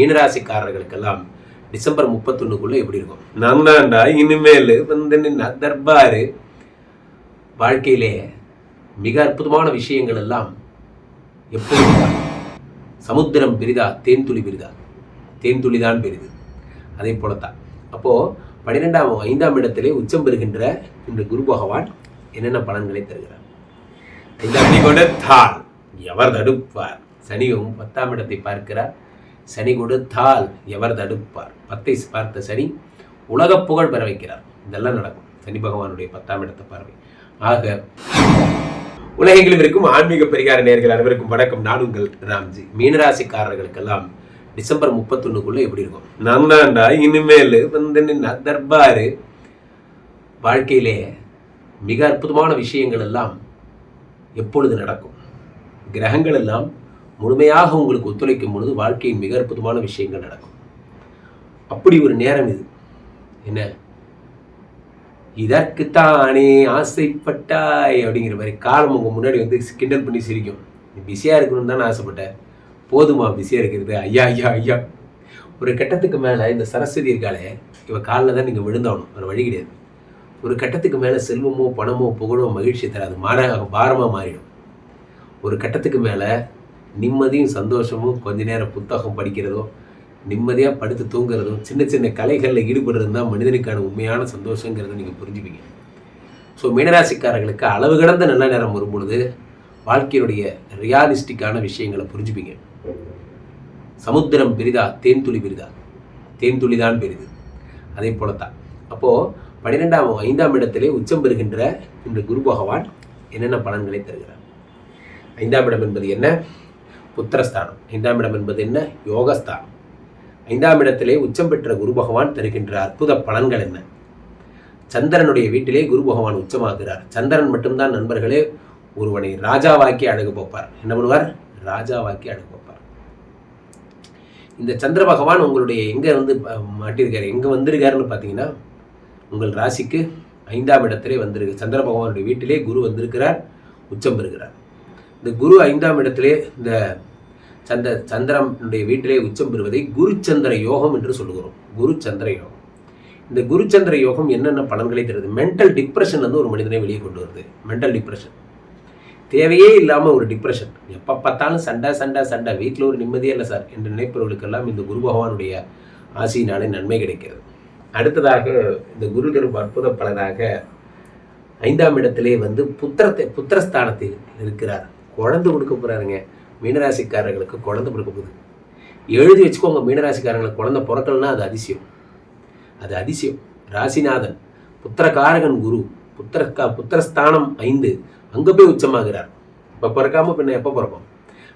மீனராசிக்காரர்களுக்கெல்லாம் December முப்பத்தொன்னுக்குள்ள எப்படி இருக்கும்? நன்னாண்டா இனிமேல் வந்து நின்ன தர்பாரு. வாழ்க்கையிலே மிக அற்புதமான விஷயங்கள் எல்லாம் எப்படி சமுத்திரம் பெரிதா தேன்துளி பெரிதா? தேன்துளி தான் பெரிது. அதே போலத்தான். அப்போ பன்னிரெண்டாம் ஐந்தாம் இடத்திலே உச்சம் பெறுகின்ற இந்த குரு பகவான் என்னென்ன பலன்களை தருகிறார்? ஐந்தாம் கொண்ட தாள் எவர் தடுப்பார்? சனியும் பத்தாம் இடத்தை பார்க்கிறார். சனி கொடுத்தால் எவர் தடுப்பார். பத்தை பார்த்த சனி உலக புகழ் பெற வைக்கிறார். இதெல்லாம் நடக்கும். சனி பகவானுடைய பத்தாம் இடத்தை பார்வை. ஆக உலகெங்கிலும் இருக்கும் ஆன்மீக பரிகார நேர்கள் அனைவருக்கும் வணக்கம். நான் உங்கள் ராம்ஜி. மீனராசிக்காரர்களுக்கெல்லாம் டிசம்பர் முப்பத்தொன்னுக்குள்ள எப்படி இருக்கும்? நன்னாண்டா இனிமேல் வந்து நின்ன தர்பாரு. வாழ்க்கையிலே மிக அற்புதமான விஷயங்கள் எல்லாம் எப்பொழுது நடக்கும்? கிரகங்கள் எல்லாம் முழுமையாக உங்களுக்கு ஒத்துழைக்கும் பொழுது வாழ்க்கையின் மிக அற்புதமான விஷயங்கள் நடக்கும். அப்படி ஒரு நேரம் இது. என்ன? இதற்குத்தானே ஆசைப்பட்டாய் அப்படிங்கிற மாதிரி காலம் உங்கள் முன்னாடி வந்து கிண்டல் பண்ணி சிரிக்கும். நீ பிஸியாக இருக்கணும்னு தானே ஆசைப்பட்டேன் போதுமா பிஸியாக இருக்கிறது? ஐயா ஐயா ஐயா. ஒரு கட்டத்துக்கு மேலே இந்த சரஸ்வதி இருக்காளே இவன் காலில் தான் நீங்கள் விழுந்தாகணும். வேறு வழி கிடையாது. ஒரு கட்டத்துக்கு மேலே செல்வமோ பணமோ புகழோ மகிழ்ச்சி தராது. மாற பாரமாக மாறிடும். ஒரு கட்டத்துக்கு மேலே நிம்மதியும் சந்தோஷமும் கொஞ்ச நேரம் புத்தகம் படிக்கிறதோ நிம்மதியாக படுத்து தூங்குறதும் சின்ன சின்ன கலைகளில் ஈடுபடுறது தான் மனிதனுக்கான உண்மையான சந்தோஷங்கிறத நீங்கள் புரிஞ்சுப்பீங்க. ஸோ மீனராசிக்காரர்களுக்கு அளவு கடந்த நல்ல நேரம் வரும்பொழுது வாழ்க்கையினுடைய ரியாலிஸ்டிக்கான விஷயங்களை புரிஞ்சுப்பீங்க. சமுத்திரம் பெரிதா தேன்துளி பெரிதா? தேன்துளி தான் பெரிது. அதே போலத்தான். அப்போது பன்னிரெண்டாம் ஐந்தாம் இடத்திலே உச்சம் பெறுகின்ற இந்த குரு பகவான் என்னென்ன பலன்களை தருகிறார்? ஐந்தாம் இடம் என்பது என்ன? புத்திரஸ்தானம். ஐந்தாம் இடம் என்பது என்ன? யோகஸ்தானம். ஐந்தாம் இடத்திலே உச்சம் பெற்ற குரு பகவான் தருகின்ற அற்புத பலன்கள் என்ன? சந்திரனுடைய வீட்டிலே குரு பகவான் உச்சமாகிறார். சந்திரன் மட்டும்தான் நண்பர்களே ஒருவனை ராஜாவாக்கி அழகு போப்பார். என்ன பண்ணுவார்? ராஜாவாக்கி அழகு போப்பார். இந்த சந்திர பகவான் உங்களுடைய எங்கே வந்து மாட்டியிருக்காரு? எங்கே வந்திருக்காருன்னு பார்த்தீங்கன்னா உங்கள் ராசிக்கு ஐந்தாம் இடத்திலே வந்திருக்கு. சந்திர பகவானுடைய வீட்டிலே குரு வந்திருக்கிறார் உச்சம் பெறுகிறார். இந்த குரு ஐந்தாம் இடத்திலே இந்த சந்த சந்திரனுடைய வீட்டிலே உச்சம் பெறுவதை குருச்சந்திர யோகம் என்று சொல்லுகிறோம். குருச்சந்திர யோகம். இந்த குருச்சந்திர யோகம் என்னென்ன பலன்களை தருது? மென்டல் டிப்ரெஷன் வந்து ஒரு மனிதனை வெளியே கொண்டு வருது. மென்டல் டிப்ரெஷன் தேவையே இல்லாமல் ஒரு டிப்ரெஷன் எப்போ பார்த்தாலும் சண்டை சண்டை சண்டை. வீட்டில் ஒரு நிம்மதியே இல்லை சார் என்று நினைப்பவர்களுக்கெல்லாம் இந்த குரு பகவானுடைய ஆசையினாலே நன்மை கிடைக்கிறது. அடுத்ததாக இந்த குரு தரும் அற்புத பலனாக ஐந்தாம் இடத்திலே வந்து புத்திரத்தை புத்திரஸ்தானத்தில் இருக்கிறார். குழந்தை கொடுக்க போகிறாருங்க மீனராசிக்காரர்களுக்கு குழந்தை பிறக்க போகுது. எழுதி வச்சுக்கோங்க மீனராசிக்காரங்களுக்கு குழந்தை பிறக்கலன்னா அது அதிசயம். அது அதிசயம். ராசிநாதன் புத்திரகாரகன் குரு புத்திரக்கா புத்திரஸ்தானம் ஐந்து அங்கே போய் உச்சமாகிறார். இப்போ பிறக்காம பின்ன எப்போ பிறப்போம்?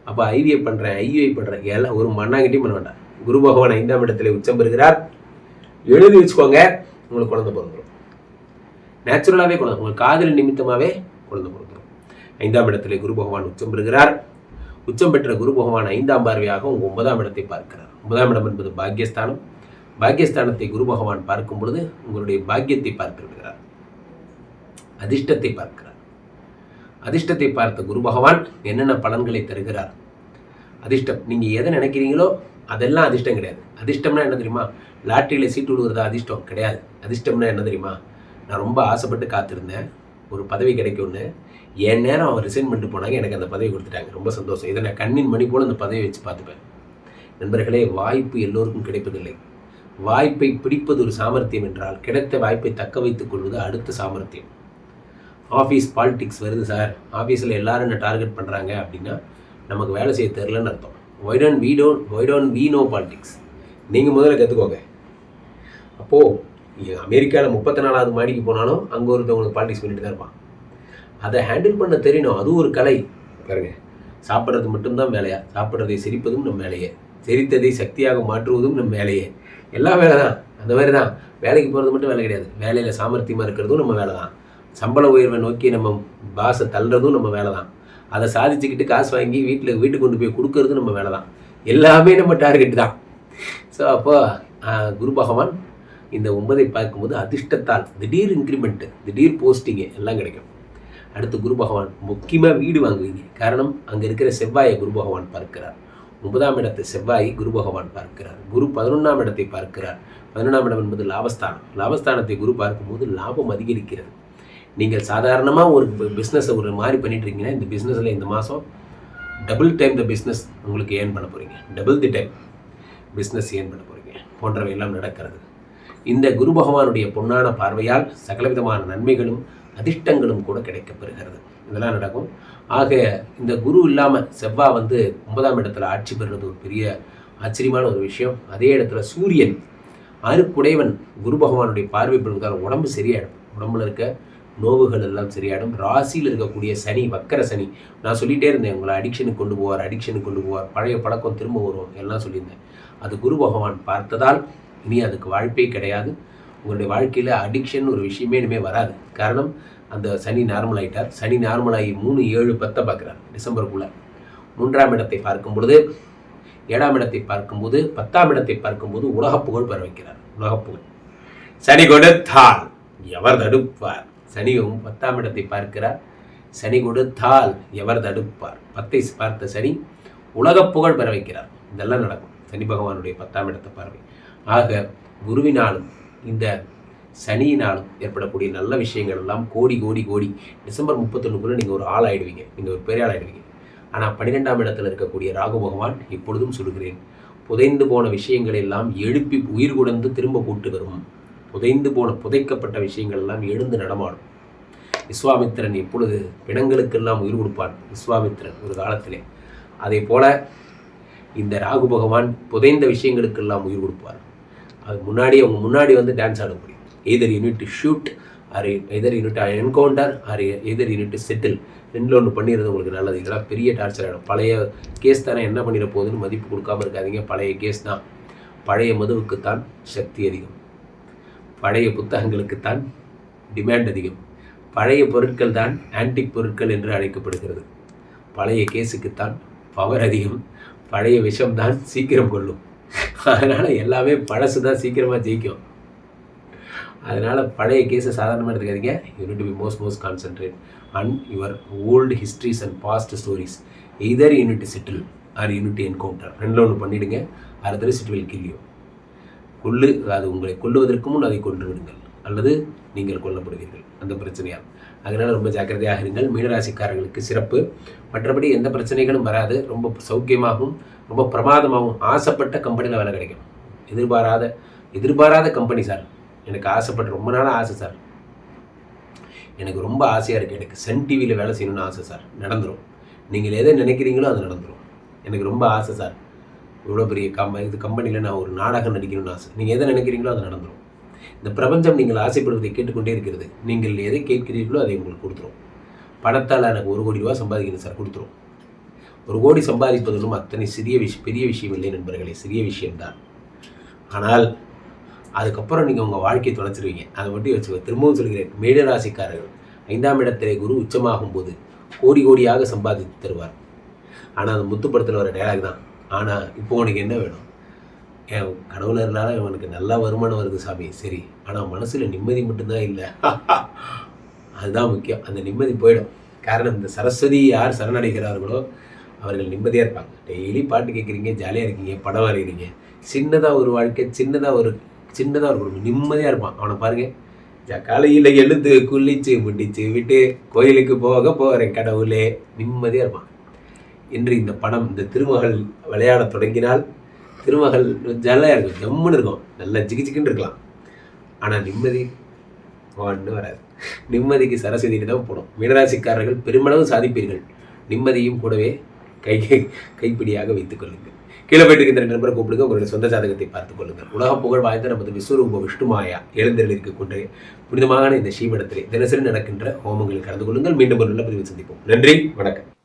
அப்போ ஐவிஐ பண்ணுறேன் ஐவிஐ பண்ணுறேன் எல்லாம் ஒரு மண்ணாங்கிட்டையும் பண்ண வேண்டாம். குரு பகவான் ஐந்தாம் இடத்துல உச்சம் பெறுகிறார். எழுதி வச்சுக்கோங்க உங்களுக்கு குழந்தை பிறந்துடும் நேச்சுரலாகவே குழந்தை உங்களுக்கு காதல் நிமித்தமாகவே குழந்தை பிறந்துடும் ஐந்தாம் இடத்துல குரு பகவான் உச்சம் பெறுகிறார். உச்சம் பெற்ற குரு பகவான் ஐந்தாம் பார்வையாக உங்கள் ஒன்பதாம் இடத்தை பார்க்கிறார். ஒன்பதாம் இடம் என்பது பாக்கியஸ்தானம் பாக்கியஸ்தானத்தை குரு பகவான் பார்க்கும் பொழுது உங்களுடைய பாக்கியத்தை பார்த்து விடுகிறார். அதிர்ஷ்டத்தை பார்க்கிறார். அதிர்ஷ்டத்தை பார்த்த குரு பகவான் என்னென்ன பலன்களை தருகிறார்? அதிர்ஷ்டம் நீங்கள் எதை நினைக்கிறீங்களோ அதெல்லாம் அதிர்ஷ்டம் கிடையாது. அதிர்ஷ்டம்னா என்ன தெரியுமா? லாட்டரியில் சீட்டு விடுவதா அதிர்ஷ்டம் கிடையாது. அதிர்ஷ்டம்னா என்ன தெரியுமா? நான் ரொம்ப ஆசைப்பட்டு காத்திருந்தேன். ஒரு பதவி கிடைக்கும்னு என் நேரம் அவன் ரிசைன் பண்ணிட்டு போனாங்க எனக்கு அந்த பதவி கொடுத்துட்டாங்க. ரொம்ப சந்தோஷம். இதை நான் கண்ணின் மணி போல் அந்த பதவியை வச்சு பார்த்துப்பேன். நண்பர்களே வாய்ப்பு எல்லோருக்கும் கிடைப்பதில்லை. வாய்ப்பை பிடிப்பது ஒரு சாமர்த்தியம் என்றால் கிடைத்த வாய்ப்பை தக்க வைத்துக் கொள்வது அடுத்த சாமர்த்தியம். ஆஃபீஸ் பாலிடிக்ஸ் வருது சார். ஆஃபீஸில் எல்லாரும் என்ன டார்கெட் பண்ணுறாங்க அப்படின்னா நமக்கு வேலை செய்ய தெரிலன்னு அர்த்தம். ஒய்டான் வீ டோன் ஒய்டான் வீ நோ பாலிடிக்ஸ் நீங்கள் முதல்ல கற்றுக்கோங்க அப்போது அமெரிக்காவில் முப்பத்தி நாலாவது மாடிக்கு போனாலும் அங்கே ஒருத்தவங்களுக்கு பாலிடிக்ஸ் பண்ணிட்டு தான் இருப்பான். அதை ஹேண்டில் பண்ண தெரியணும். அதுவும் ஒரு கலை. பாருங்க. சாப்பிட்றது மட்டும்தான் வேலையா? சாப்பிட்றதை சிரிப்பதும் நம் வேலையே. சிரித்ததை சக்தியாக மாற்றுவதும் நம் வேலையே. எல்லா வேலை தான். அந்த மாதிரி தான். வேலைக்கு போகிறது மட்டும் வேலை கிடையாது. வேலையில் சாமர்த்தியமாக இருக்கிறதும் நம்ம வேலை தான். சம்பள உயர்வை நோக்கி நம்ம பாசை தள்ளுறதும் நம்ம வேலை தான். அதை சாதிச்சுக்கிட்டு காசு வாங்கி வீட்டில் வீட்டுக்கு கொண்டு போய் கொடுக்கறதும் நம்ம வேலை தான். எல்லாமே நம்ம டார்கெட் தான். ஸோ அப்போ குரு பகவான் இந்த ஒன்பதை பார்க்கும்போது அதிர்ஷ்டத்தால் திடீர் இன்க்ரிமெண்ட்டு திடீர் போஸ்டிங்கு எல்லாம் கிடைக்கும். அடுத்து குரு பகவான் முக்கியமாக வீடு வாங்குவீங்க. காரணம் அங்கே இருக்கிற செவ்வாயை குரு பகவான் பார்க்கிறார். ஒன்பதாம் இடத்தை செவ்வாய் குரு பகவான் பார்க்கிறார். குரு பதினொன்றாம் இடத்தை பார்க்கிறார். பதினொன்றாம் இடம் என்பது லாபஸ்தானம். லாபஸ்தானத்தை குரு பார்க்கும்போது லாபம் அதிகரிக்கிறது. நீங்கள் சாதாரணமாக ஒரு பிஸ்னஸை ஒரு மாதிரி பண்ணிட்டுருக்கீங்கன்னா இந்த பிஸ்னஸில் இந்த மாதம் டபுள் டைம் த பிஸ்னஸ் உங்களுக்கு ஏர்ன் பண்ண போகிறீங்க double the time business earn பண்ண போகிறீங்க போன்றவை எல்லாம் நடக்கிறது. இந்த குரு பகவானுடைய பொன்னான பார்வையால் சகலவிதமான நன்மைகளும் அதிர்ஷ்டங்களும் கூட கிடைக்கப்பெறுகிறது. இதெல்லாம் நடக்கும். ஆக இந்த குரு இல்லாமல் செவ்வாய் வந்து ஒன்பதாம் இடத்துல ஆட்சி பெறுறது ஒரு பெரிய ஆச்சரியமான ஒரு விஷயம். அதே இடத்துல சூரியன் அருக்குடையவன் குரு பகவானுடைய பார்வை பெறுவதால் உடம்பு சரியாயிடும். உடம்புல இருக்க நோவுகள் எல்லாம் சரியாயிடும். ராசியில் இருக்கக்கூடிய சனி வக்கர சனி நான் சொல்லிட்டே இருந்தேன் உங்களை அடிக்ஷனுக்கு கொண்டு போவார் அடிக்ஷனுக்கு கொண்டு போவார் பழைய பழக்கம் திரும்ப வரும் எல்லாம் சொல்லியிருந்தேன். அது குரு பகவான் பார்த்ததால் இனி அதுக்கு வாழ்ப்பே கிடையாது. உங்களுடைய வாழ்க்கையில் அடிக்ஷன் ஒரு விஷயமே இனிமேல் வராது. காரணம் அந்த சனி நார்மல் ஆகிட்டார் சனி நார்மல் ஆகி மூணு ஏழு பத்தை பார்க்குறார். டிசம்பருக்குள்ளே மூன்றாம் இடத்தை பார்க்கும் பொழுது ஏழாம் இடத்தை பார்க்கும்போது பத்தாம் இடத்தை பார்க்கும்போது உலகப் புகழ் பெற வைக்கிறார். உலகப் புகழ் சனி கொடுத்தால் எவர் தடுப்பார்? சனியும் பத்தாம் இடத்தை பார்க்கிறார். சனி கொடுத்தால் எவர் தடுப்பார்? பத்தை பார்த்த சனி உலகப் புகழ் பெற வைக்கிறார். இதெல்லாம் நடக்கும். சனி பகவானுடைய பத்தாம் இடத்தை பார்வை. ஆக குருவினாலும் இந்த சனியினாலும் ஏற்படக்கூடிய நல்ல விஷயங்கள் எல்லாம் கோடி கோடி கோடி. டிசம்பர் முப்பத்தொன்னுக்குள்ளே நீங்கள் ஒரு ஆள் ஆகிடுவீங்க நீங்கள் ஒரு பெரிய ஆள் ஆகிடுவீங்க ஆனால் பன்னிரெண்டாம் இடத்தில் இருக்கக்கூடிய ராகு பகவான் இப்பொழுதும் சொல்கிறேன் புதைந்து போன விஷயங்களை எல்லாம் எழுப்பி உயிர் குடந்து திரும்ப போட்டு வரும். புதைந்து போன புதைக்கப்பட்ட விஷயங்கள் எல்லாம் எழுந்து நடமாடும். விஸ்வாமித்திரன் எப்பொழுது பிணங்களுக்கெல்லாம் உயிர் கொடுப்பான்? விஸ்வாமித்திரன் ஒரு காலத்திலே. அதே போல இந்த ராகு பகவான் புதைந்த விஷயங்களுக்கெல்லாம் உயிர் கொடுப்பார். அது முன்னாடி அவங்க முன்னாடி வந்து டான்ஸ் ஆட முடியும் either unit to shoot or either unit encounter or either unit to settle ரெண்டில் ஒன்று பண்ணிடுறது உங்களுக்கு நல்லது. இதெல்லாம் பெரிய டார்ச்சர் ஆகிடும் பழைய கேஸ் தானே என்ன பண்ணிட போகுதுன்னு மதிப்பு கொடுக்காம இருக்காதீங்க. பழைய கேஸ் தான். பழைய மதுவுக்குத்தான் சக்தி அதிகம். பழைய புத்தகங்களுக்குத்தான் டிமாண்ட் அதிகம். பழைய பொருட்கள் தான் ஆன்டிக் பொருட்கள் என்று அழைக்கப்படுகிறது. பழைய கேஸுக்குத்தான் பவர் அதிகம். பழைய விஷம் தான் சீக்கிரம் கொள்ளும். அதனால் எல்லாமே பழசு தான் சீக்கிரமாக ஜெயிக்கும். அதனால் பழைய கேஸை சாதாரணமாக எடுத்துக்காதீங்க. Unit be most most concentrate and your old histories and past stories either unit settle or unit encounter ரெண்டில் ஒன்று பண்ணிவிடுங்க அடுத்தது சிட் வில் கில் யூ கொல்லு அது உங்களை கொல்லுவதற்கு முன் அதை கொன்று விடுங்கள். அல்லது நீங்கள் கொல்லப்படுவீர்கள். அந்த பிரச்சனையால் அதனால் ரொம்ப ஜாக்கிரதையாக இருங்கள். மீனராசிக்காரர்களுக்கு சிறப்பு. மற்றபடி எந்த பிரச்சனைகளும் வராது. ரொம்ப சௌக்கியமாகவும் ரொம்ப பிரமாதமாகவும் ஆசைப்பட்ட கம்பெனியில் வேலை கிடைக்கும். எதிர்பாராத எதிர்பாராத கம்பெனி சார் எனக்கு ஆசைப்பட்ட ரொம்ப நாளாக ஆசை சார் எனக்கு ரொம்ப ஆசையாக இருக்குது எனக்கு சன் டிவியில் வேலை செய்யணும்னு ஆசை சார் நடந்துடும் நீங்கள் எதை நினைக்கிறீங்களோ அது நடந்துடும் எனக்கு ரொம்ப ஆசை சார் இவ்வளோ பெரிய கம் இது கம்பெனியில் நான் ஒரு நாடகம் நடிக்கணும்னு ஆசை. நீங்கள் எதை நினைக்கிறீங்களோ அது நடந்துடும் இந்த பிரபஞ்சம் நீங்கள் ஆசைப்படுவதை கேட்டுக்கொண்டே இருக்கிறது. நீங்கள் எதை கேட்கிறீர்களோ அதை உங்களுக்கு கொடுத்துரும். பணத்தால் எனக்கு ஒரு கோடி ரூபா சம்பாதிக்கணும் சார் கொடுத்துரும். ஒரு கோடி சம்பாதிப்பதிலும் அத்தனை சிறிய விஷயம் பெரிய விஷயம் இல்லை நண்பர்களே சிறிய விஷயம்தான். ஆனால் அதுக்கப்புறம் நீங்கள் உங்கள் வாழ்க்கையை தொலைச்சிருவீங்க. அதை மட்டும் வச்சுக்கோ திரும்பவும் சொல்கிறேன் மேடராசிக்காரர்கள் ஐந்தாம் இடத்திலே குரு உச்சமாகும் போது கோடி கோடியாக சம்பாதித்து தருவார். ஆனால் அது முத்துப்படத்தில் வர டயலாக் தான். ஆனால் இப்போ உனக்கு என்ன வேணும்? கடவுள இருந்தாலும் இவனுக்கு நல்லா வருமானம் வருது சாமி. சரி ஆனால் மனசில் நிம்மதி மட்டும்தான் இல்லை. அதுதான் முக்கியம். அந்த நிம்மதி போயிடும். காரணம் இந்த சரஸ்வதி யார் சரணடைகிறார்களோ அவர்கள் நிம்மதியாக இருப்பாங்க. டெய்லி பாட்டு கேட்குறீங்க ஜாலியாக இருக்கீங்க படம் வரைகிறீங்க சின்னதாக ஒரு வாழ்க்கை சின்னதாக ஒரு சின்னதாக ஒரு குடும்பம். நிம்மதியாக இருப்பான். அவனை பாருங்க. காலையில் எழுந்து குளிச்சு முடிச்சு விட்டு கோயிலுக்கு போக போகிறேன் கடவுளே. நிம்மதியாக இருப்பான். இன்று இந்த படம் இந்த திருமகள் விளையாட தொடங்கினால் திருமகள் ஜாலியாக இருக்கும் ஜம்முன்னு இருக்கும். நல்லா ஜிகி ஜிக்குன்னு இருக்கலாம். ஆனால் நிம்மதி ஒன்றும் வராது. நிம்மதிக்கு சரஸ்வதிக்கு தான் போகணும். மீனராசிக்காரர்கள் பெருமளவு சாதிப்பீர்கள். நிம்மதியும் கூடவே கை கைப்பிடியாக வைத்துக் கொள்ளுங்கள். கீழே போயிட்டு இருக்கின்ற நண்பரை கூப்பிடுங்க. உங்களுடைய சொந்த ஜாதகத்தை பார்த்துக் கொள்ளுங்கள். உலக புகழ் வாய்ந்த நமது விஸ்வரூப விஷ்ணுமாயா எழுந்தரில் இருக்கக்கூடிய புனிதமான இந்த ஸ்ரீமடத்திலே தினசரி நடக்கின்ற ஹோமங்களில் கலந்து கொள்ளுங்கள். மீண்டும் ஒரு நல்ல பதிவில் சந்திப்போம். நன்றி. வணக்கம்.